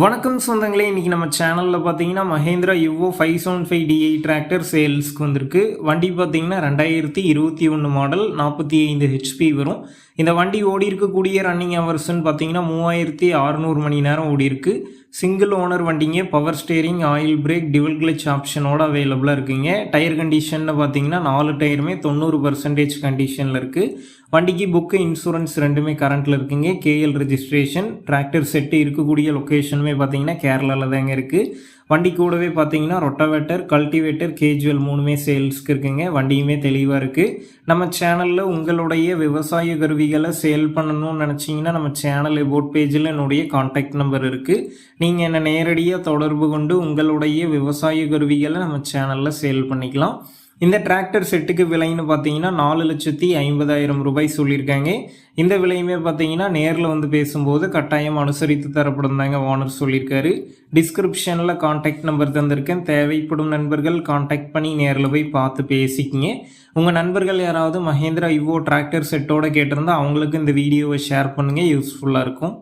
வணக்கம் சொந்தங்களே இன்றைக்கி நம்ம சேனலில் பார்த்தீங்கன்னா Mahindra Yuvo five seven five DI tractor சேல்ஸ்க்கு வந்திருக்கு. வண்டி பார்த்தீங்கன்னா ரெண்டாயிரத்தி இருபத்தி ஒன்று மாடல் நாற்பத்தி ஐந்து ஹெச்பி வரும். இந்த வண்டி ஓடி இருக்கக்கூடிய ரன்னிங் ஹவர்ஸ்ன்னு பார்த்தீங்கன்னா மூவாயிரத்தி அறநூறு மணி நேரம் ஓடி இருக்குது சிங்கிள் ஓனர் வண்டிங்க power steering oil brake dual clutch ஆப்ஷனோட அவைலபிளாக இருக்குங்க. டயர் கண்டிஷன்னு பார்த்தீங்கன்னா நாலு டயருமே தொண்ணூறு பர்சன்டேஜ் கண்டிஷனில் இருக்குது வண்டிக்கு புக்கு இன்சூரன்ஸ் ரெண்டுமே கரண்ட்டில் இருக்குங்க. கேஎல் ரெஜிஸ்ட்ரேஷன் டிராக்டர் செட்டு இருக்கக்கூடிய லொக்கேஷனுமே பார்த்தீங்கன்னா கேரளாவில் தாங்க இருக்குது வண்டி கூடவே பார்த்தீங்கன்னா ரொட்டவேட்டர் கல்டிவேட்டர் கேஜுவல் மூணுமே சேல்ஸ்க்கு இருக்குங்க. வண்டியுமே தெளிவாக இருக்குது நம்ம சேனலில் உங்களுடைய விவசாய கருவிகளை சேல் பண்ணணும்னு நினச்சிங்கன்னா நம்ம சேனல் எபோட் பேஜில் என்னுடைய காண்டாக்ட் நம்பர் இருக்குது நீங்கள் என்னை நேரடியாக தொடர்பு கொண்டு உங்களுடைய விவசாய கருவிகளை நம்ம சேனலில் சேல் பண்ணிக்கலாம். இந்த டிராக்டர் செட்டுக்கு விலைன்னு பார்த்தீங்கன்னா நாலு லட்சத்தி ஐம்பதாயிரம் ரூபாய் சொல்லியிருக்காங்க. இந்த விலையுமே பார்த்தீங்கன்னா நேரில் வந்து பேசும்போது கட்டாயம் அனுசரித்து தரப்படும் தாங்க ஓனர் சொல்லியிருக்காரு. டிஸ்கிரிப்ஷனில் காண்டாக்ட் நம்பர் தந்திருக்கேன். தேவைப்படும் நண்பர்கள் காண்டாக்ட் பண்ணி நேரில் போய் பார்த்து பேசிக்கிங்க. உங்கள் நண்பர்கள் யாராவது மஹேந்திரா இவ்வோ டிராக்டர் செட்டோட கேட்டிருந்தா அவங்களுக்கு இந்த வீடியோவை ஷேர் பண்ணுங்கள் யூஸ்ஃபுல்லாக இருக்கும்.